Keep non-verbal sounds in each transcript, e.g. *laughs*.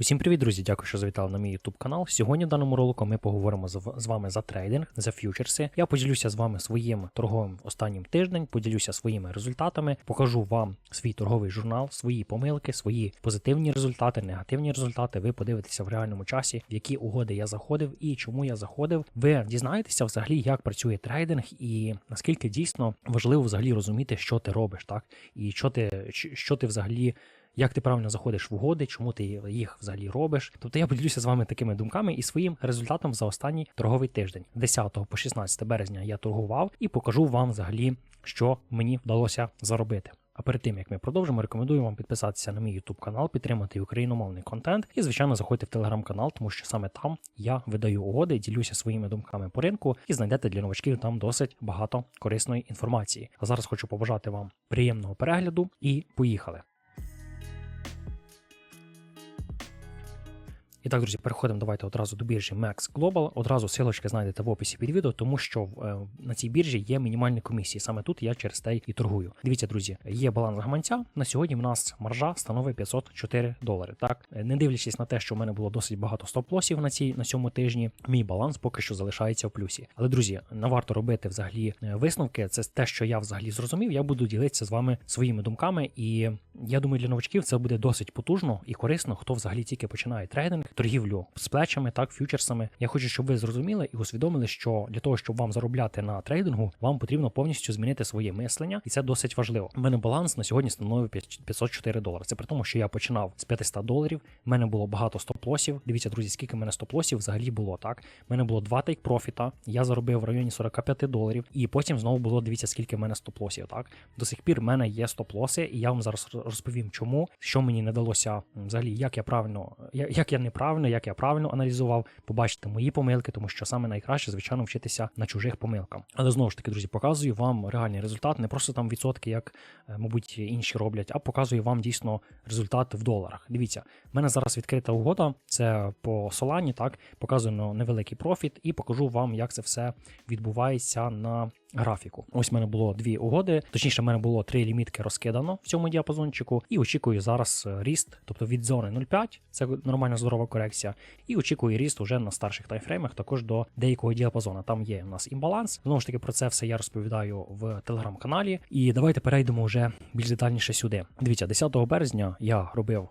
Усім привіт, друзі! Дякую, що завітали на мій YouTube канал. Сьогодні в даному ролику ми поговоримо з, вами за трейдинг, за фьючерси. Я поділюся з вами своїм торговим останнім тиждень, поділюся своїми результатами, покажу вам свій торговий журнал, свої помилки, свої позитивні результати, негативні результати. Ви подивитеся в реальному часі, в які угоди я заходив і чому я заходив. Ви дізнаєтеся взагалі, як працює трейдинг, і наскільки дійсно важливо взагалі розуміти, що ти робиш, так і що ти що ти взагалі як ти правильно заходиш в угоди, чому ти їх взагалі робиш. Тобто я поділюся з вами такими думками і своїм результатом за останній торговий тиждень. 10 по 16 березня я торгував і покажу вам взагалі, що мені вдалося заробити. А перед тим як ми продовжимо, рекомендую вам підписатися на мій YouTube канал, підтримати україномовний контент і, звичайно, заходьте в телеграм-канал, тому що саме там я видаю угоди, ділюся своїми думками по ринку і знайдете для новачків там досить багато корисної інформації. А зараз хочу побажати вам приємного перегляду і поїхали. І так, друзі, переходимо давайте одразу до біржі Max Global. Одразу силочки знайдете в описі під відео, тому що е, на цій біржі є мінімальні комісії. Саме тут я через те і торгую. Дивіться, друзі, є баланс гаманця. На сьогодні в нас маржа становить 504 долари. Так, Е, не дивлячись на те, що в мене було досить багато стоп-лосів на цій на цьому тижні, мій баланс поки що залишається в плюсі. Але, друзі, не варто робити взагалі е, висновки. Це те, що я взагалі зрозумів. Я буду ділитися з вами своїми думками, і я думаю, для новачків це буде досить потужно і корисно, хто взагалі тільки починає трейдинг, торгівлю з плечами, так, фьючерсами. Я хочу, щоб ви зрозуміли і усвідомили, що для того, щоб вам заробляти на трейдингу, вам потрібно повністю змінити своє мислення, і це досить важливо. У мене баланс на сьогодні становив 504 долари. Це при тому, що я починав з 500 доларів. У мене було багато стоп-лосів. Дивіться, друзі, скільки в мене стоп-лосів взагалі було. Так, у мене було два тейк профіта. Я заробив в районі 45 доларів, і потім знову було дивіться, скільки в мене стоп-лосів. Так до сих пір в мене є стоп-лоси, і я вам зараз розповім, чому що мені не далося взагалі, як я правильно, як я неправильно, як я правильно аналізував, побачити мої помилки, тому що саме найкраще, звичайно, вчитися на чужих помилках. Але знову ж таки, друзі, показую вам реальний результат, не просто там відсотки, як, е, мабуть, інші роблять, а показую вам дійсно результат в доларах. Дивіться, в мене зараз відкрита угода, це по Солані, так, показую невеликий профіт, і покажу вам, як це все відбувається на графіку. Ось в мене було дві угоди, точніше, в мене було три лімітки розкидано в цьому діапазончику, і очікую зараз е, ріст, тобто від зони 0,5, це нормальна здорова корекція, і очікую ріст уже на старших таймфреймах, також до деякого діапазону. Там є у нас імбаланс. Знову ж таки, про це все я розповідаю в телеграм-каналі. І давайте перейдемо вже більш детальніше сюди. Дивіться, 10 березня я робив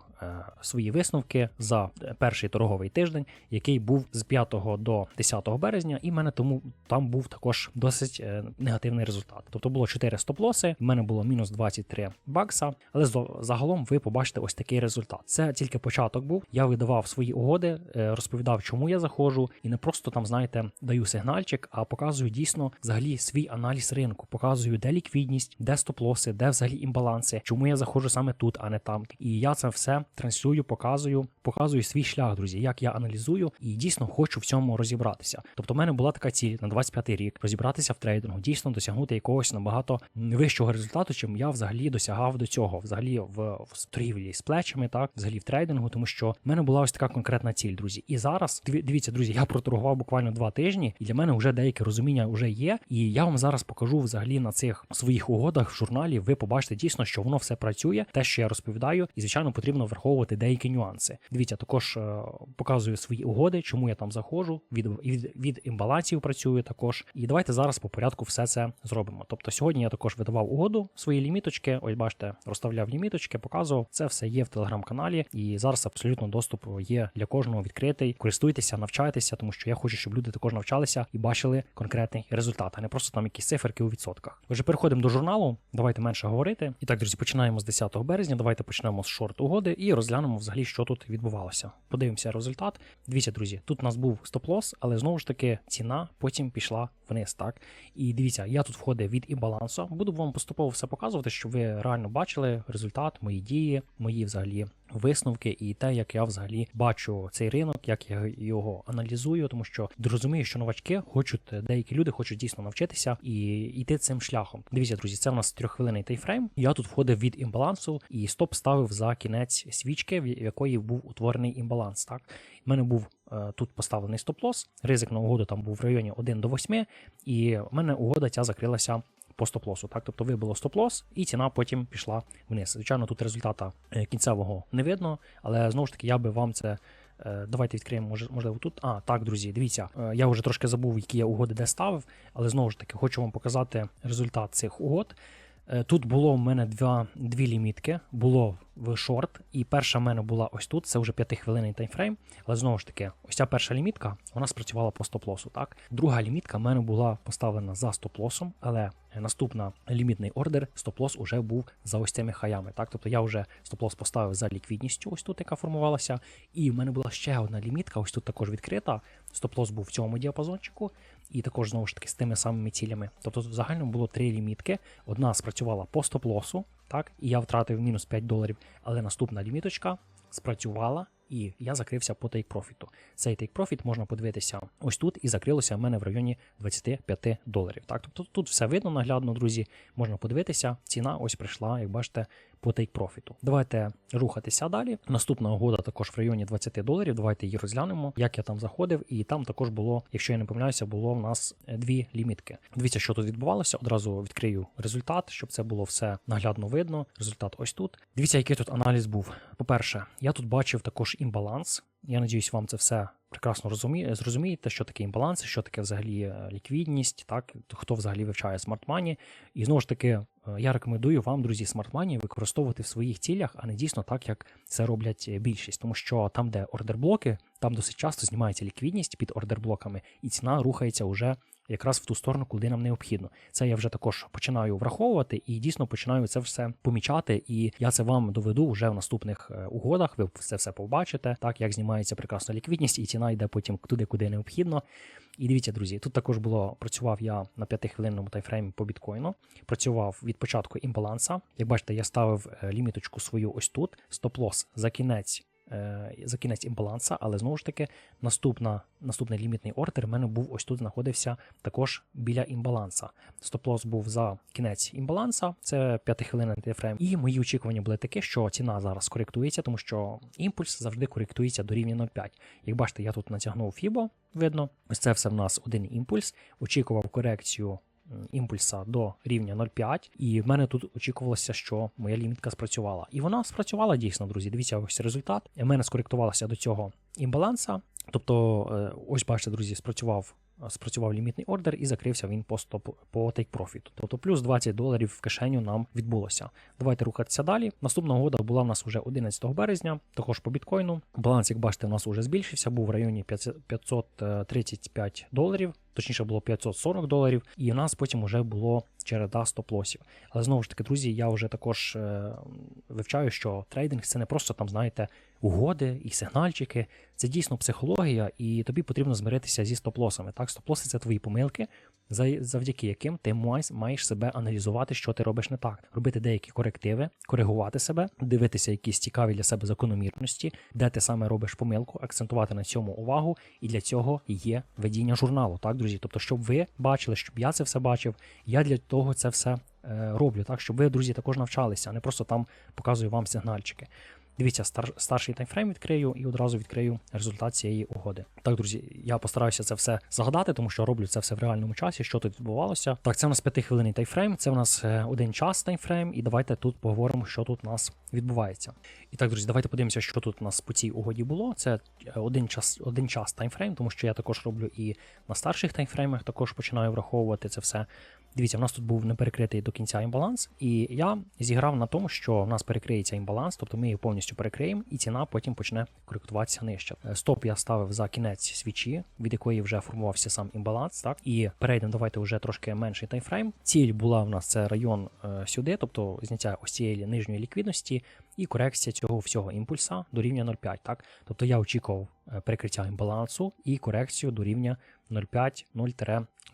свої висновки за перший торговий тиждень, який був з 5 до 10 березня, і в мене тому там був також досить. Е, негативний результат. Тобто було 4 стоп-лоси, в мене було мінус 23 бакса, але загалом ви побачите ось такий результат. Це тільки початок був. Я видавав свої угоди, е, розповідав, чому я заходжу, і не просто там, знаєте, даю сигнальчик, а показую дійсно взагалі свій аналіз ринку, показую, де ліквідність, де стоп-лоси, де взагалі імбаланси, чому я заходжу саме тут, а не там. І я це все транслюю, показую, показую свій шлях, друзі, як я аналізую і дійсно хочу в цьому розібратися. Тобто, в мене була така ціль на 25 рік розібратися в трейдингу дійсно досягнути якогось набагато вищого результату, чим я взагалі досягав до цього, взагалі в, в торгівлі з плечами, так взагалі в трейдингу, тому що в мене була ось така конкретна ціль, друзі. І зараз дивіться, друзі, я проторгував буквально два тижні, і для мене вже деяке розуміння вже є. І я вам зараз покажу взагалі на цих своїх угодах в журналі. Ви побачите дійсно, що воно все працює, те, що я розповідаю, і звичайно потрібно враховувати деякі нюанси. Дивіться, також е, показую свої угоди, чому я там заходжу. Від від, від імбалансів працюю також. І давайте зараз по порядку все це зробимо. Тобто сьогодні я також видавав угоду свої ліміточки. Ось бачите, розставляв ліміточки, показував. Це все є в телеграм-каналі, і зараз абсолютно доступ є для кожного відкритий. Користуйтеся, навчайтеся, тому що я хочу, щоб люди також навчалися і бачили конкретний результат, а не просто там якісь циферки у відсотках. Отже, переходимо до журналу. Давайте менше говорити. І так, друзі, починаємо з 10 березня. Давайте почнемо з шорт угоди і розглянемо взагалі, що тут відбувалося. Подивимося результат. Дивіться, друзі, тут у нас був стоп-лос, але знову ж таки ціна потім пішла вниз. Так і дивіться, я тут входив від імбалансу. Буду вам поступово все показувати, щоб ви реально бачили результат, мої дії, мої взагалі висновки і те, як я взагалі бачу цей ринок, як я його аналізую, тому що розумію, що новачки хочуть, деякі люди хочуть дійсно навчитися і йти цим шляхом. Дивіться, друзі, це в нас трьоххвилинний тайфрейм. Я тут входив від імбалансу і стоп ставив за кінець свічки, в якої був утворений імбаланс. Так, в мене був е, тут поставлений стоп-лос, ризик на угоду там був в районі 1 до 8, і в мене угода ця закрилася по стоп-лосу. Так, тобто вибило стоп-лос, і ціна потім пішла вниз. Звичайно, тут результата е, кінцевого не видно, але знову ж таки я би вам це. е, Давайте відкриємо, можливо, тут. А, так, друзі, дивіться, е, я вже трошки забув, які я угоди де ставив, але знову ж таки хочу вам показати результат цих угод. Е, Тут було в мене два, дві лімітки, було в шорт, і перша в мене була ось тут, це вже 5-хвилинний таймфрейм. Але знову ж таки, ось ця перша лімітка, вона спрацювала по стоп-лосу. Так? Друга лімітка в мене була поставлена за стоп-лосом, але наступна лімітний ордер, стоп-лос уже був за ось цими хаями. Так? Тобто я вже стоп-лос поставив за ліквідністю, ось тут, яка формувалася. І в мене була ще одна лімітка, ось тут також відкрита. Стоп-лос був в цьому діапазончику, і також знову ж таки з тими самими цілями. Тобто, в загальному було три лімітки. Одна спрацювала по стоп-лосу, так, і я втратив мінус 5 доларів. Але наступна ліміточка спрацювала, і я закрився по тейк-профіту. Цей тейк-профіт можна подивитися ось тут, і закрилося в мене в районі 25 доларів. Так, тобто тут все видно наглядно, друзі. Можна подивитися. Ціна ось прийшла, як бачите, по тейк-профіту. Давайте рухатися далі. Наступна угода також в районі 20 доларів. Давайте її розглянемо, як я там заходив, і там також було, якщо я не помиляюся, було в нас дві лімітки. Дивіться, що тут відбувалося. Одразу відкрию результат, щоб це було все наглядно видно. Результат ось тут. Дивіться, який тут аналіз був. По-перше, я тут бачив також імбаланс. Я надіюсь, вам це все прекрасно розуміє, зрозумієте, що таке імбаланси, що таке взагалі е, ліквідність, так хто взагалі вивчає смарт-мані. І знову ж таки, е, я рекомендую вам, друзі, смарт-мані використовувати в своїх цілях, а не дійсно так, як це роблять е, більшість. Тому що там, де ордерблоки, там досить часто знімається ліквідність під ордерблоками, і ціна рухається уже якраз в ту сторону, куди нам необхідно. Це я вже також починаю враховувати і дійсно починаю це все помічати. І я це вам доведу вже в наступних е, угодах. Ви це все побачите, так як знімається прекрасна ліквідність, і ціна йде потім туди, куди необхідно. І дивіться, друзі, тут також було працював я на 5-хвилинному тайфреймі по біткоїну. Працював від початку імбаланса. Як бачите, я ставив е, ліміточку свою ось тут. Стоп-лос за кінець. Е, За кінець імбаланса, але знову ж таки, наступна, наступний лімітний ордер в мене був ось тут знаходився також біля імбаланса. Стоп-лос був за кінець імбаланса, це 5 хвилин тайфрейм. І мої очікування були такі, що ціна зараз коректується, тому що імпульс завжди коректується до рівня 0,5. Як бачите, я тут натягнув Фібо, видно. Ось це все в нас один імпульс. Очікував корекцію імпульса до рівня 0,5, і в мене тут очікувалося, що моя лімітка спрацювала. І вона спрацювала дійсно, друзі. Дивіться, ось результат. У мене скоректувалося до цього імбаланса. Тобто, е, ось бачите, друзі, спрацював. Спрацював лімітний ордер і закрився він по стоп по тейк-профіту. Тобто плюс 20 доларів в кишеню нам відбулося. Давайте рухатися далі. Наступна угода була в нас уже 11 березня, також по біткоїну. Баланс, як бачите, у нас уже збільшився, був в районі 535 доларів, точніше було 540 доларів, і в нас потім вже було череда стоп-лосів. Але знову ж таки, друзі, я вже також е, вивчаю, що трейдинг це не просто там, знаєте, угоди і сигнальчики. Це дійсно психологія, і тобі потрібно змиритися зі стоп-лосами. Так, стоп-лоси це твої помилки, завдяки яким ти маєш себе аналізувати, що ти робиш не так, робити деякі корективи, коригувати себе, дивитися якісь цікаві для себе закономірності, де ти саме робиш помилку, акцентувати на цьому увагу. І для цього є ведіння журналу. Так, друзі. Тобто, щоб ви бачили, щоб я це все бачив, я для того це все е, роблю, так, щоб ви, друзі, також навчалися, а не просто там показую вам сигнальчики. Дивіться, стар, старший таймфрейм відкрию і одразу відкрию результат цієї угоди. Так, друзі, я постараюся це все згадати, тому що роблю це все в реальному часі. Що тут відбувалося? Так, це у нас 5-хвилинний таймфрейм, це у нас е, один час таймфрейм, і давайте тут поговоримо, що тут у нас відбувається. І так, друзі, давайте подивимося, що тут у нас по цій угоді було. Це е, один час, один час таймфрейм, тому що я також роблю і на старших таймфреймах, також починаю враховувати це все. Дивіться, в нас тут був не перекритий до кінця імбаланс, і я зіграв на тому, що в нас перекриється імбаланс, тобто ми його повністю перекриємо, і ціна потім почне коректуватися нижче. Е, Стоп я ставив за кінець свічі, від якої вже формувався сам імбаланс. Так і перейдемо, давайте вже трошки менший таймфрейм. Ціль була в нас це район е, сюди, тобто зняття ось цієї нижньої ліквідності і корекція цього всього імпульса до рівня 0,5. Так, тобто я очікував е, перекриття імбалансу і корекцію до рівня 0,5 0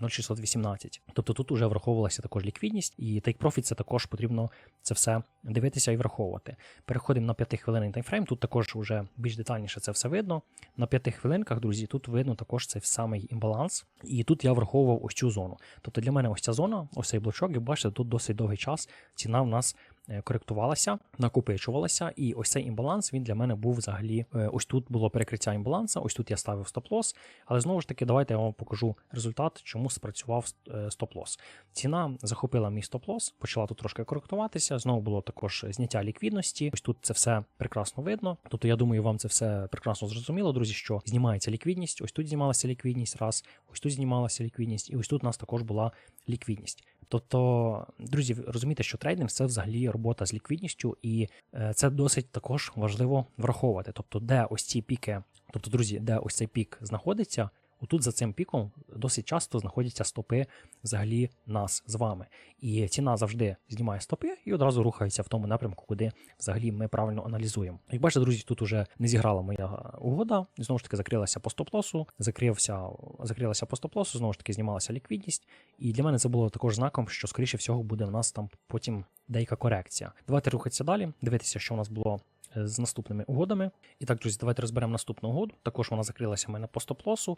0,618. Тобто тут вже враховувалася також ліквідність, і take profit це також потрібно це все дивитися і враховувати. Переходимо на 5 хвилинний таймфрейм. Тут також вже більш детальніше це все видно. На 5 хвилинках, друзі, тут видно також цей самий імбаланс. І тут я враховував ось цю зону. Тобто для мене ось ця зона, ось цей блочок, як бачите, тут досить довгий час. Ціна в нас коректувалася, накопичувалася, і ось цей імбаланс він для мене був взагалі. е, Ось тут було перекриття імбаланса, ось тут я ставив стоп-лос. Але знову ж таки, давайте я вам покажу результат, чому спрацював е, стоп-лос. Ціна захопила мій стоп-лос, почала тут трошки коректуватися. Знову було також зняття ліквідності. Ось тут це все прекрасно видно. Тобто, я думаю, вам це все прекрасно зрозуміло, друзі, що знімається ліквідність. Ось тут знімалася ліквідність, раз, ось тут знімалася ліквідність, і ось тут у нас також була ліквідність. Тобто, друзі, розумієте, що трейдинг це взагалі робота з ліквідністю, і е, це досить також важливо враховувати. Тобто, де ось ці піки, тобто, друзі, де ось цей пік знаходиться, отут за цим піком досить часто знаходяться стопи взагалі нас з вами. І ціна завжди знімає стопи і одразу рухається в тому напрямку, куди взагалі ми правильно аналізуємо. Як бачите, друзі, тут уже не зіграла моя угода. Знову ж таки, закрилася по стоп-лосу, закрився, закрилася по стоп-лосу, знову ж таки, знімалася ліквідність. І для мене це було також знаком, що скоріше всього буде в нас там потім деяка корекція. Давайте рухатися далі, дивитися, що у нас було з наступними угодами. І так, друзі, давайте розберемо наступну угоду. Також вона закрилася в мене по стоп-лосу.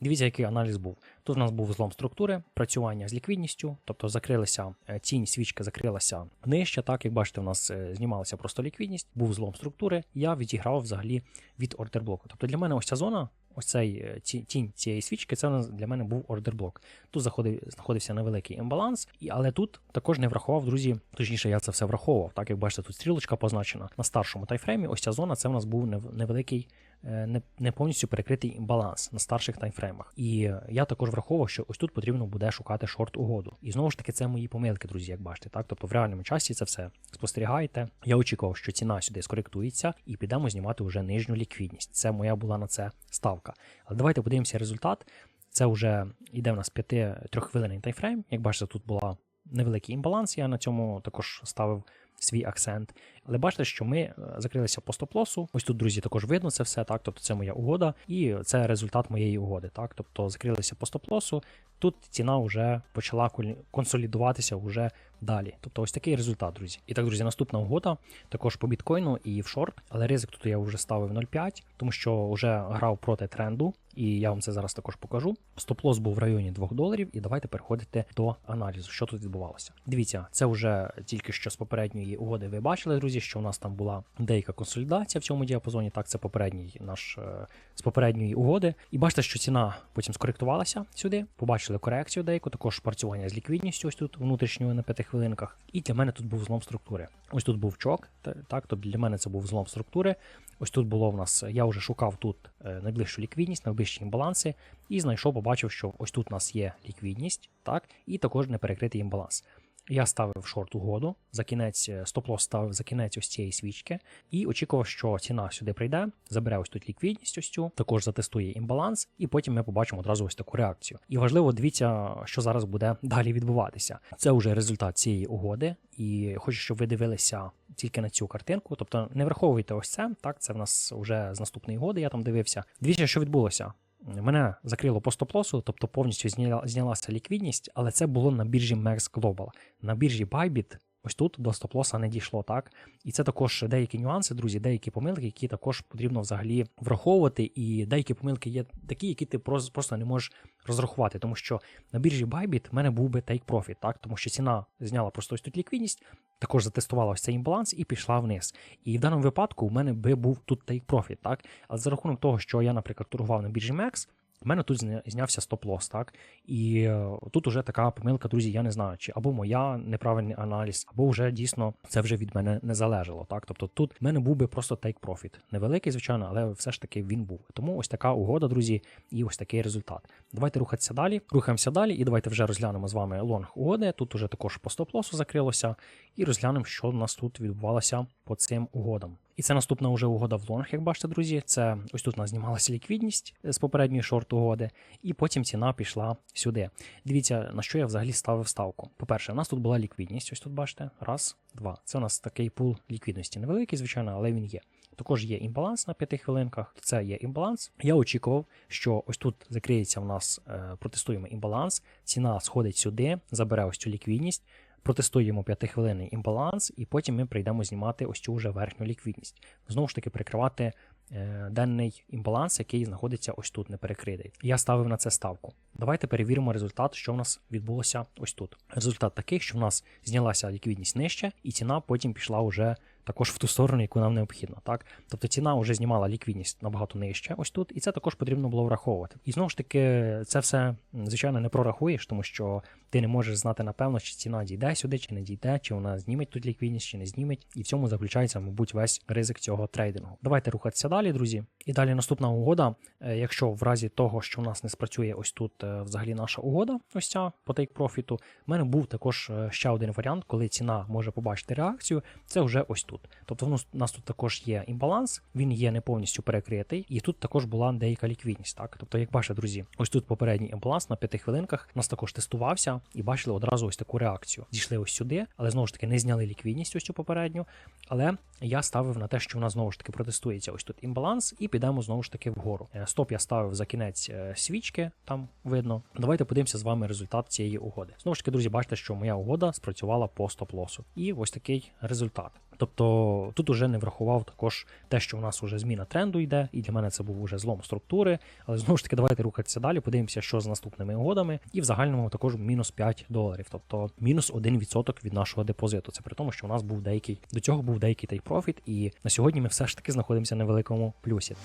Дивіться, який аналіз був. Тут у нас був злом структури, працювання з ліквідністю, тобто закрилася е, тінь, свічка закрилася нижче. Так, як бачите, у нас е, знімалася просто ліквідність, був злом структури. Я відіграв взагалі від ордерблоку. Тобто для мене ось ця зона. Ось цей е, тінь цієї свічки, це для мене був ордерблок. Тут заходив, знаходився невеликий імбаланс, і, але тут також не врахував, друзі. Точніше, я це все враховував. Так як бачите, тут стрілочка позначена на старшому тайфреймі. Ось ця зона це в нас був нев- невеликий, не, не повністю перекритий імбаланс на старших тайфреймах. І е, я також враховував, що ось тут потрібно буде шукати шорт угоду. І знову ж таки, це мої помилки, друзі, як бачите. Так, тобто в реальному часі це все спостерігаєте. Я очікував, що ціна сюди скоректується, і підемо знімати вже нижню ліквідність. Це моя була на це ставка. Але давайте подивимося результат. Це вже йде в нас 5 хвилинний тайфрейм. Як бачите, тут була невеликий імбаланс. Я на цьому також ставив свій акцент. Але бачите, що ми е, закрилися по стоп-лосу. Ось тут, друзі, також видно це все. Так, тобто це моя угода, і це результат моєї угоди. Так, тобто закрилися по стоп-лосу. Тут ціна вже почала консолідуватися вже далі. Тобто ось такий результат, друзі. І так, друзі, наступна угода також по біткоїну і в шорт, але ризик тут я вже ставив 0,5, тому що вже грав проти тренду, і я вам це зараз також покажу. Стоп-лос був в районі 2 доларів, і давайте переходити до аналізу, що тут відбувалося. Дивіться, це вже тільки що з попередньої угоди ви бачили, друзі, що у нас там була деяка консолідація в цьому діапазоні. Так, це попередній наш е, з попередньої угоди. І бачите, що ціна потім скоректувалася сюди. Побачили корекцію деяку, також працювання з ліквідністю, ось тут внутрішньою на 5 хвилинках. І для мене тут був злом структури. Ось тут був чок, так, тобто для мене це був злом структури. Ось тут було в нас, я вже шукав тут найближчу ліквідність, найближчі імбаланси, і знайшов, побачив, що ось тут у нас є ліквідність, так, і також неперекритий імбаланс. Я ставив шорт угоду, за кінець е, стоп-лос ставив за кінець ось цієї свічки і очікував, що ціна сюди прийде, забере ось тут ліквідність, ось цю, також затестує імбаланс, і потім ми побачимо одразу ось таку реакцію. І важливо, дивіться, що зараз буде *laughs* далі відбуватися. Це вже результат цієї угоди, і хочу, щоб ви дивилися тільки на цю картинку. Тобто не враховуйте ось це. Так, це в нас вже з наступної угоди. Я там дивився. Дивіться, що відбулося. Мене закрило по стоп-лосу, тобто повністю зняла, знялася ліквідність, але це було на біржі Merz Global. На біржі Bybit ось тут до стоп-лоса не дійшло, так? І це також деякі нюанси, друзі, деякі помилки, які також потрібно взагалі враховувати. І деякі помилки є такі, які ти просто не можеш розрахувати, тому що на біржі Bybit в мене був би take profit, так? Тому що ціна зняла просто ось тут ліквідність, також затестувала ось цей імбаланс і пішла вниз. І в даному випадку в мене би був тут take profit, так? Але за рахунок того, що я, наприклад, торгував на біржі Max, в мене тут знявся стоп-лос, так? І е, тут уже така помилка, друзі, я не знаю, чи або моя неправильний аналіз, або вже дійсно це вже від мене не залежало. Так, тобто тут в мене був би просто profit. Невеликий, звичайно, але все ж таки він був. Тому ось така угода, друзі, і ось такий результат. Давайте рухатися далі. Рухаємося далі, і давайте вже розглянемо з вами лонг угоди. Тут уже також по стоп-лосу закрилося, і розглянемо, що у нас тут відбувалося по цим угодам. І це наступна вже угода в лонг, як бачите, друзі. Це ось тут у нас знімалася ліквідність з попередньої шорт угоди, і потім ціна пішла сюди. Дивіться, на що я взагалі ставив ставку. По-перше, у нас тут була ліквідність, ось тут бачите. Раз, два. Це у нас такий пул ліквідності. Невеликий, звичайно, але він є. Також є імбаланс на 5 хвилинках. Це є імбаланс. Я очікував, що ось тут закриється в нас е, протестуємо імбаланс, ціна сходить сюди, забере ось цю ліквідність. Протестуємо 5-хвилинний імбаланс, і потім ми прийдемо знімати ось цю вже верхню ліквідність. Знову ж таки, прикривати е, денний імбаланс, який знаходиться ось тут, не перекритий. Я ставив на це ставку. Давайте перевіримо результат, що в нас відбулося ось тут. Результат такий, що в нас знялася ліквідність нижче, і ціна потім пішла уже також в ту сторону, яку нам необхідно. Так? Тобто ціна вже знімала ліквідність набагато нижче, ось тут, і це також потрібно було враховувати. І знову ж таки, це все звичайно не прорахуєш, тому що ти не можеш знати напевно, чи ціна дійде сюди, чи не дійде, чи вона зніметь тут ліквідність, чи не зніметь. І в цьому заключається, мабуть, весь ризик цього трейдингу. Давайте рухатися далі, друзі. І далі наступна угода. Е, Якщо в разі того, що в нас не спрацює ось тут е, взагалі наша угода, ось ця по тейк-профіту, в мене був також е, ще один варіант, коли ціна може побачити реакцію. Це вже ось тут. Тобто в нас- у нас тут також є імбаланс, він є не повністю перекритий, і тут також була деяка ліквідність. Так, тобто, як бачите, друзі, ось тут попередній імбаланс на 5 хвилинках у нас також тестувався і бачили одразу ось таку реакцію. Дійшли ось сюди, але знову ж таки не зняли ліквідність ось цю попередню. Але я ставив на те, що у нас знову ж таки протестується ось тут імбаланс, і підемо знову ж таки вгору. Е, Стоп я ставив за кінець е, свічки, там видно. Давайте подивимося з вами результат цієї угоди. Знову ж таки, друзі, бачите, що моя угода спрацювала по стоп-лосу. І ось такий результат. Тобто тут уже не врахував також те, що у нас уже зміна тренду йде, і для мене це був уже злом структури. Але знову ж таки, давайте рухатися далі, подивимося, що з наступними угодами. І в загальному також мінус 5 доларів, тобто мінус 1% від нашого депозиту. Це при тому, що у нас був деякий до цього був деякий take профіт. і на сьогодні ми все ж таки знаходимося на великому плюсі.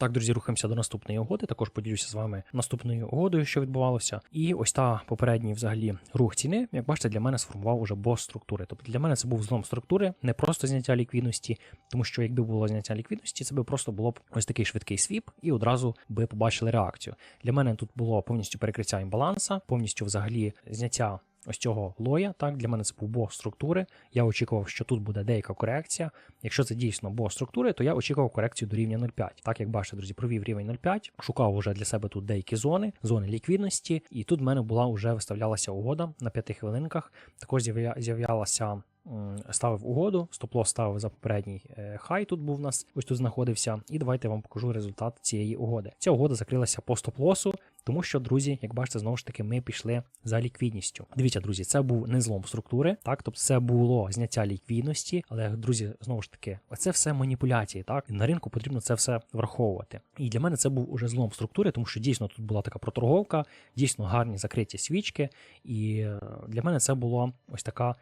Так, друзі, рухаємося до наступної угоди. Також поділюся з вами наступною угодою, що відбувалося. І ось та попередній взагалі рух ціни, як бачите, для мене сформував уже бос структури. Тобто для мене це був злом структури, не просто зняття ліквідності, тому що якби було зняття ліквідності, це би просто було б ось такий швидкий свіп, і одразу би побачили реакцію. Для мене тут було повністю перекриття імбаланса, повністю взагалі зняття. Ось цього лоя, так, для мене це був бог структури. Я очікував, що тут буде деяка корекція. Якщо це дійсно бог структури, то я очікував корекцію до рівня 0,5. Так як бачите, друзі, провів рівень 0,5, шукав уже для себе тут деякі зони, зони ліквідності, і тут в мене була вже виставлялася угода на 5 хвилинках. Також з'явля- з'являлася. Ставив угоду, стоп-лос ставив за попередній е, хай. Тут був у нас, ось тут знаходився. І давайте я вам покажу результат цієї угоди. Ця угода закрилася по стоп-лосу, тому що, друзі, як бачите, знову ж таки, ми пішли за ліквідністю. Дивіться, друзі, це був не злом структури, так, тобто це було зняття ліквідності, але, друзі, знову ж таки, це все маніпуляції, так, на ринку потрібно це все враховувати. І для мене це був уже злом структури, тому що дійсно тут була така проторговка, дійсно гарні закриті свічки, і е, для мене це була ось така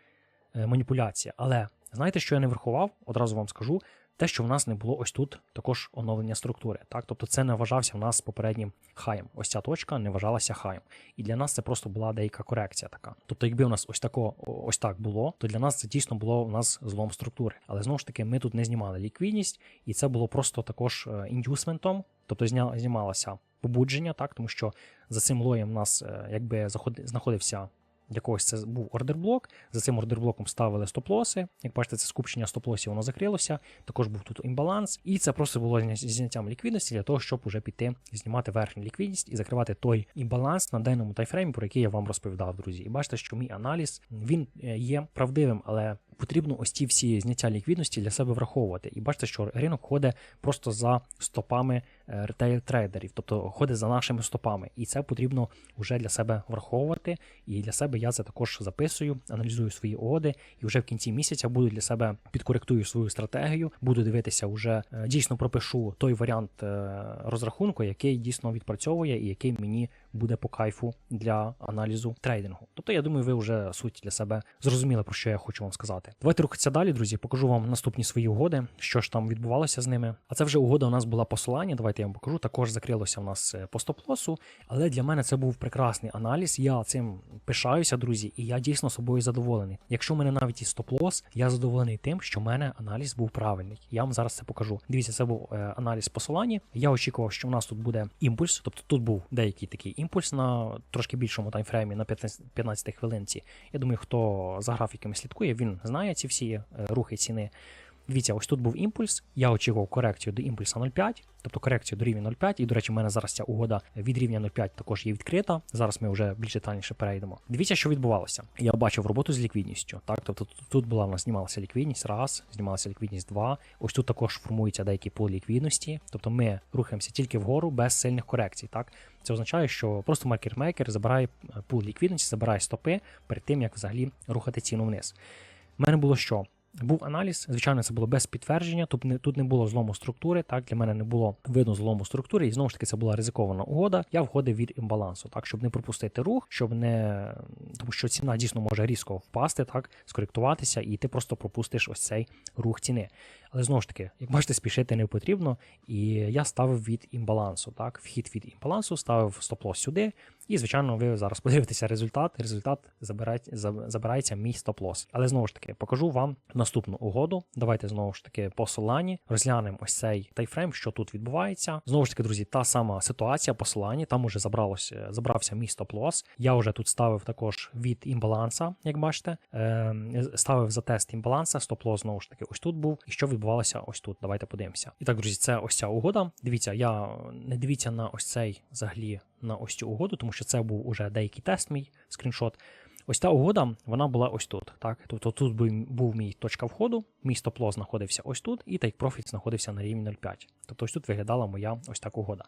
маніпуляція. Але знаєте, що я не врахував? Одразу вам скажу. Те, що в нас не було ось тут також оновлення структури. Так? Тобто це не вважався в нас попереднім хаєм. Ось ця точка не вважалася хаєм. І для нас це просто була деяка корекція така. Тобто, якби у нас ось тако, ось так було, то для нас це дійсно було у нас злом структури. Але знову ж таки, ми тут не знімали ліквідність, і це було просто також е, індюсментом, тобто знімалося побудження, так, тому що за цим лоєм у нас е, якби заходи, знаходився для когось це був ордерблок. За цим ордерблоком ставили стоп-лоси. Як бачите, це скупчення стоп-лосів воно закрилося. Також був тут імбаланс. І це просто було зняттям ліквідності для того, щоб уже піти знімати верхню ліквідність і закривати той імбаланс на денному тайфреймі, про який я вам розповідав, друзі. І бачите, що мій аналіз він е, є правдивим, але потрібно ось ці всі зняття ліквідності для себе враховувати. І бачите, що ринок ходить просто за стопами е, ретейл-трейдерів, тобто ходить за нашими стопами. І це потрібно вже для себе враховувати. І для себе я це також записую, аналізую свої угоди, і вже в кінці місяця буду для себе підкоректую свою стратегію, буду дивитися, вже е, дійсно пропишу той варіант е, розрахунку, який дійсно відпрацьовує і який мені буде по кайфу для аналізу трейдингу. Тобто, я думаю, ви вже суть для себе зрозуміли, про що я хочу вам сказати. Давайте рухатися далі, друзі. Покажу вам наступні свої угоди, що ж там відбувалося з ними. А це вже угода у нас була посилання. Давайте я вам покажу. Також закрилося у нас е, по стоп-лосу, але для мене це був прекрасний аналіз. Я цим пишаюся, друзі, і я дійсно собою задоволений. Якщо в мене навіть і стоп-лос, я задоволений тим, що в мене аналіз був правильний. Я вам зараз це покажу. Дивіться, це був е, аналіз посилання. Я очікував, що в нас тут буде імпульс, тобто тут був деякий такий імпульс на трошки більшому таймфреймі на 15, 15 хвилинці. Я думаю, хто за графіками слідкує, він знає ці всі е, рухи ціни. Дивіться, ось тут був імпульс. Я очікував корекцію до імпульса 0,5, тобто корекцію до рівня 0,5. І, до речі, в мене зараз ця угода від рівня 0,5 також є відкрита. Зараз ми вже більш детальніше перейдемо. Дивіться, що відбувалося. Я бачив роботу з ліквідністю. Так, тобто тут, була в нас знімалася ліквідність, раз, знімалася ліквідність два. Ось тут також формується деякий пул ліквідності. Тобто ми рухаємося тільки вгору без сильних корекцій. Так, це означає, що просто маркетмейкер забирає е, пул ліквідності, забирає стопи перед тим, як взагалі рухати ціну вниз. У мене було що? Був аналіз. Звичайно, це було без підтвердження. Тут не тут не було злому структури. Так для мене не було видно злому структури, і знову ж таки це була ризикована угода. Я входив від імбалансу, так щоб не пропустити рух, щоб не тому, що ціна дійсно може різко впасти, так скоректуватися, і ти просто пропустиш ось цей рух ціни. Але знову ж таки, як бачите, спішити не потрібно. І я ставив від імбалансу. Так, вхід від імбалансу, ставив стоп-лосс сюди. І, звичайно, ви зараз подивитеся результат. Результат забирається, мій стоп-лосс. Але знову ж таки, покажу вам наступну угоду. Давайте знову ж таки посиланні розглянемо ось цей тайфрейм, що тут відбувається. Знову ж таки, друзі, та сама ситуація посиланні. Там уже забралося, забрався мій стоп-лосс. Я вже тут ставив також від імбаланса, як бачите. Е, ставив за тест імбаланса, стоп-лосс знову ж таки, ось тут був. І що відбувалося ось тут. Давайте подивимося. І так, друзі, це ось ця угода. Дивіться, я не дивіться на ось цей взагалі на ось цю угоду, тому що це був уже деякий тест, мій скріншот. Ось та угода, вона була ось тут. Так? Тобто тут був мій точка входу, мій стоп-лосс знаходився ось тут, і Take Profit знаходився на рівні 0,5. Тобто ось тут виглядала моя ось так угода.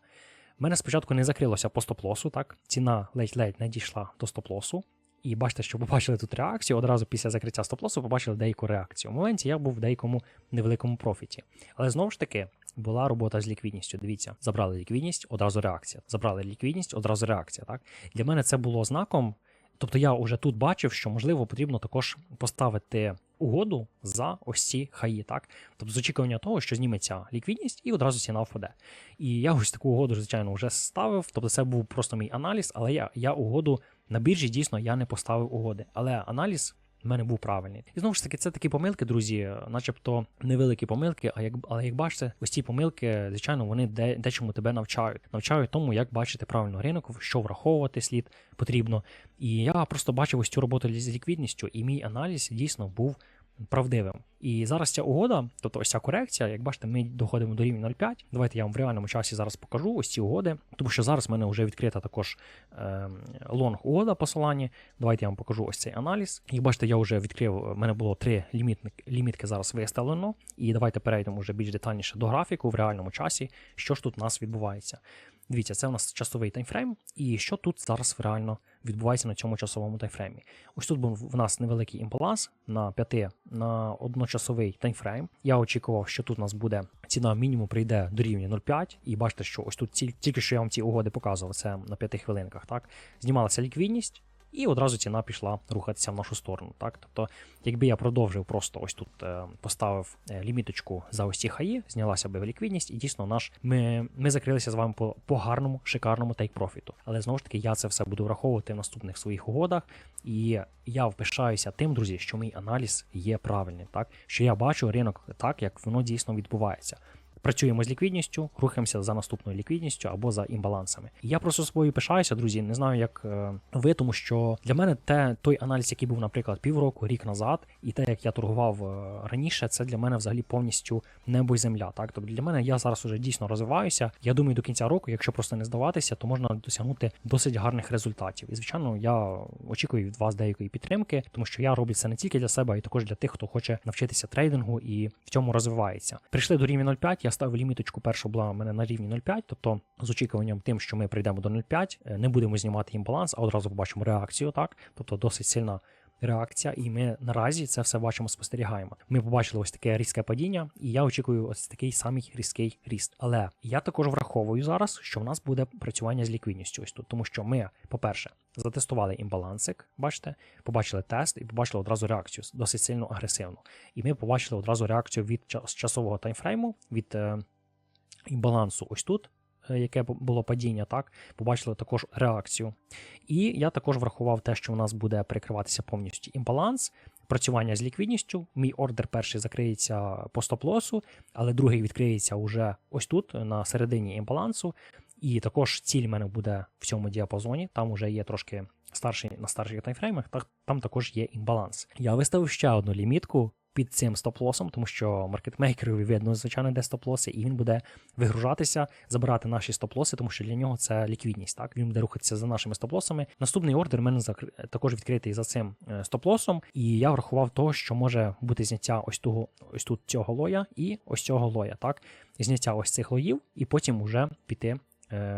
У мене спочатку не закрилося по стоп-лосу, так? Ціна ледь-ледь не дійшла до стоп-лосу. І бачите, що побачили тут реакцію. Одразу після закриття стоп-лосу побачили деяку реакцію. У моменті я був в деякому невеликому профіті. Але знову ж таки, була робота з ліквідністю. Дивіться, забрали ліквідність, одразу реакція. Забрали ліквідність, одразу реакція. Так Для мене це було знаком. Тобто я вже тут бачив, що можливо потрібно також поставити угоду за ось ці хаї, так? Тобто з очікування того, що зніметься ліквідність і одразу ціна впаде. І я ось таку угоду, звичайно, вже ставив. Тобто це був просто мій аналіз, але я я угоду на біржі дійсно я не поставив угоди. Але аналіз в мене був правильний. І знову ж таки, це такі помилки, друзі, начебто невеликі помилки, а як але як бачите, ось ці помилки, звичайно, вони де, дечому тебе навчають. Навчають тому, як бачити правильно ринок, що враховувати слід потрібно. І я просто бачив ось цю роботу з ліквідністю, і мій аналіз дійсно був правдивим. І зараз ця угода, тобто ось ця корекція, як бачите, ми доходимо до рівня 0,5. Давайте я вам в реальному часі зараз покажу ось ці угоди, тому що зараз в мене вже відкрита також е, лонг угода посилання. Давайте я вам покажу ось цей аналіз. Як бачите, я вже відкрив, в мене було три лімітки, лімітки зараз виставлено. І давайте перейдемо вже більш детальніше до графіку в реальному часі, що ж тут у нас відбувається. Дивіться, це у нас часовий таймфрейм, і що тут зараз реально відбувається на цьому часовому таймфреймі. Ось тут був в нас невеликий імпаланс на 5 на одночасовий таймфрейм. Я очікував, що тут у нас буде ціна мінімум прийде до рівня 0,5. І бачите, що ось тут тільки що я вам ці угоди показував, це на 5 хвилинках. Так, знімалася ліквідність. І одразу ціна пішла рухатися в нашу сторону. Так? Тобто, якби я продовжив просто ось тут е, поставив е, ліміточку за ось ці хаї, знялася би ліквідність, і дійсно наш ми ми закрилися з вами по по гарному, шикарному тейк-профіту. Але знову ж таки, я це все буду враховувати в наступних своїх угодах. І я впишаюся тим, друзі, що мій аналіз є правильним, так що я бачу ринок так, як воно дійсно відбувається. Працюємо з ліквідністю, рухаємося за наступною ліквідністю або за імбалансами. І я просто собою пишаюся, друзі. Не знаю, як е, ви, тому що для мене те той аналіз, який був, наприклад, півроку, рік назад, і те, як я торгував е, раніше, це для мене взагалі повністю небо й земля. Так, тобто для мене я зараз уже дійсно розвиваюся. Я думаю, до кінця року, якщо просто не здаватися, то можна досягнути досить гарних результатів. І звичайно, я очікую від вас деякої підтримки, тому що я роблю це не тільки для себе, а й також для тих, хто хоче навчитися трейдингу і в цьому розвивається. Прийшли до рівня 0,5, я ставив ліміточку перша була у мене на рівні 0,5, тобто з очікуванням тим, що ми прийдемо до 0,5, е, не будемо знімати їм баланс, а одразу побачимо реакцію, так? Тобто досить сильна. Реакція, і ми наразі це все бачимо, спостерігаємо. Ми побачили ось таке різке падіння, і я очікую ось такий самий різкий ріст. Але я також враховую зараз, що в нас буде працювання з ліквідністю ось тут, тому що ми, по-перше, затестували імбалансик, бачите, побачили тест і побачили одразу реакцію досить сильно агресивну. І ми побачили одразу реакцію від часового таймфрейму, від е, імбалансу ось тут. Е, яке було падіння, так, побачили також реакцію. І я також врахував те, що у нас буде перекриватися повністю імбаланс, працювання з ліквідністю. Мій ордер перший закриється по стоп-лосу, але другий відкриється вже ось тут, на середині імбалансу. І також ціль в мене буде в цьому діапазоні. Там вже є трошки старший на старших таймфреймах, так там також є імбаланс. Я виставив ще одну лімітку під цим стоп-лосом, тому що маркетмейкеру видно, звичайно, де стоп-лоси, і він буде вигружатися, забирати наші стоп-лоси, тому що для нього це ліквідність. Так він буде рухатися за нашими стоп-лосами. Наступний ордер в мене також відкритий за цим е, стоп-лосом, і я врахував того, що може бути зняття ось того, ось тут цього лоя і ось цього лоя. Так, зняття ось цих лоїв, і потім уже піти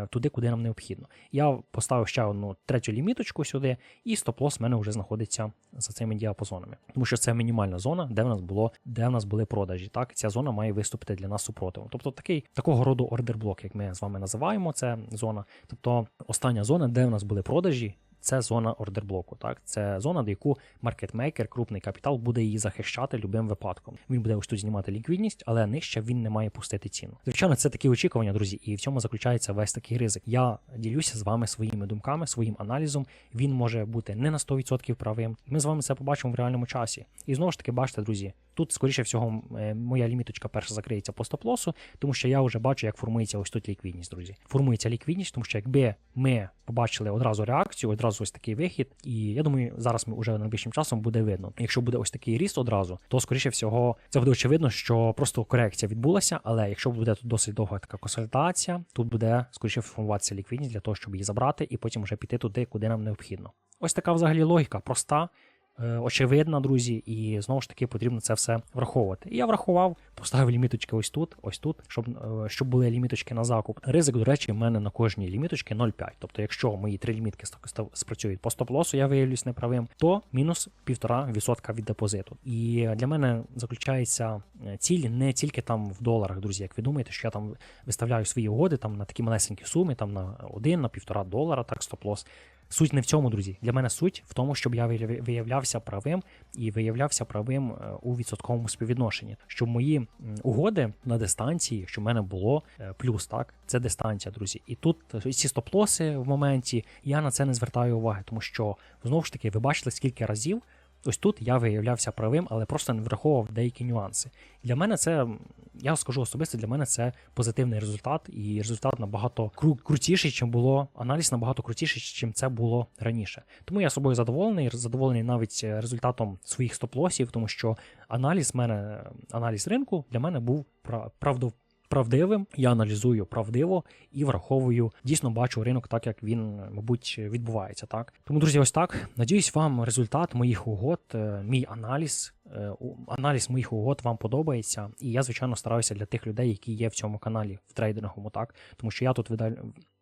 туди, куди нам необхідно. Я поставив ще одну третю ліміточку сюди, і стоп-лосс в мене вже знаходиться за цими діапазонами. Тому що це мінімальна зона, де в нас було, де в нас були продажі. Так, ця зона має виступити для нас супротивом. Тобто такий такого роду ордерблок, як ми з вами називаємо, це зона. Тобто остання зона, де в нас були продажі. Це зона ордерблоку. Так, це зона, до яку маркетмейкер, крупний капітал буде її захищати любим випадком. Він буде ось тут знімати ліквідність, але нижче він не має пустити ціну. Звичайно, це такі очікування, друзі, і в цьому заключається весь такий ризик. Я ділюся з вами своїми думками, своїм аналізом. Він може бути не на 100% правим. Ми з вами це побачимо в реальному часі. І знову ж таки, бачите, друзі, тут, скоріше всього, е, моя ліміточка перша закриється по стоп-лосу, тому що я вже бачу, як формується ось тут ліквідність, друзі. Формується ліквідність, тому що якби ми побачили одразу реакцію, одразу ось такий вихід, і я думаю, зараз ми вже найближчим часом буде видно. Якщо буде ось такий ріст одразу, то скоріше всього це буде очевидно, що просто корекція відбулася. Але якщо буде тут досить довга така консультація, тут буде скоріше формуватися ліквідність для того, щоб її забрати, і потім вже піти туди, куди нам необхідно. Ось така взагалі логіка проста. Е, Очевидна, друзі, і знову ж таки потрібно це все враховувати. І я врахував, поставив ліміточки ось тут, ось тут, щоб е, щоб були ліміточки на закуп. Ризик, до речі, в мене на кожній ліміточці 0,5. Тобто, якщо мої три лімітки спрацюють по стоп-лосу, я виявлюсь неправим, то мінус 1,5% від депозиту. І для мене заключається е, ціль не тільки там в доларах, друзі. Як ви думаєте, що я там виставляю свої угоди там на такі малесенькі суми, там на 1, на 1,5 долара, так стоп-лосс. Суть не в цьому, друзі. Для мене суть в тому, щоб я вияв- виявлявся правим і виявлявся правим е, у відсотковому співвідношенні. Щоб мої угоди на дистанції, щоб в мене було е, плюс, так це дистанція, друзі. І тут е, ці стоп-лоси в моменті я на це не звертаю уваги, тому що знову ж таки ви бачили скільки разів. Ось тут я виявлявся правим, але просто не враховував деякі нюанси. Для мене це, я скажу особисто, для мене це позитивний результат, і результат набагато кру- крутіший, чим було аналіз набагато крутіший, чим це було раніше. Тому я собою задоволений, задоволений навіть е, результатом своїх стоп-лосів, тому що аналіз мене, аналіз ринку для мене був пра- правдов. Правдивим, я аналізую правдиво і враховую, дійсно бачу ринок так, як він, мабуть, відбувається. Так тому, друзі, ось так. Надіюсь, вам результат моїх угод, е, мій аналіз, е, аналіз моїх угод вам подобається. І я, звичайно, стараюся для тих людей, які є в цьому каналі в трейдинговому, так тому що я тут.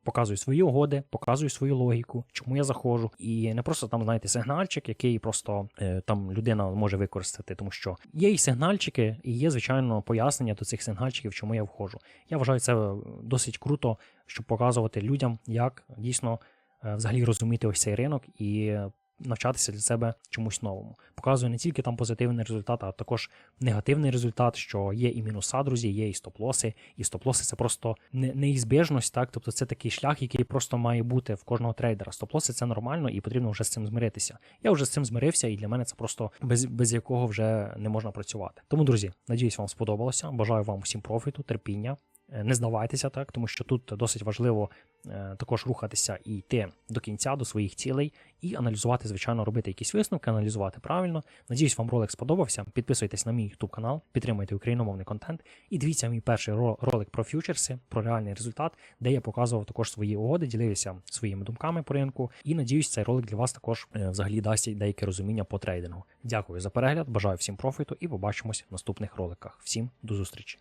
Показую свої угоди, показую свою логіку, чому я заходжу, і не просто там, знаєте, сигнальчик, який просто е, там людина може використати, тому що є і сигнальчики, і є, звичайно, пояснення до цих сигнальчиків, чому я входжу. Я вважаю це е, досить круто, щоб показувати людям, як дійсно е, взагалі розуміти ось цей ринок і навчатися для себе чомусь новому. Показую не тільки там позитивний результат, а також негативний результат, що є і мінуса, друзі, є і стоп-лоси. І стоп-лоси це просто не- неізбіжність, так тобто це такий шлях, який просто має бути в кожного трейдера. Стоп-лоси це нормально і потрібно вже з цим змиритися. Я вже з цим змирився, і для мене це просто без, без якого вже не можна працювати. Тому, друзі, надіюсь, вам сподобалося. Бажаю вам всім профіту, терпіння. Е, Не здавайтеся так, тому що тут досить важливо е, також рухатися і йти до кінця, до своїх цілей, і аналізувати, звичайно, робити якісь висновки, аналізувати правильно. Надіюсь, вам ролик сподобався. Підписуйтесь на мій YouTube канал, підтримуйте україномовний контент. І дивіться мій перший ролик про фьючерси, про реальний результат, де я показував також свої угоди, ділився своїми думками по ринку. І надіюсь, цей ролик для вас також е, взагалі дасть деяке розуміння по трейдингу. Дякую за перегляд, бажаю всім профіту і побачимось в наступних роликах. Всім до зустрічі!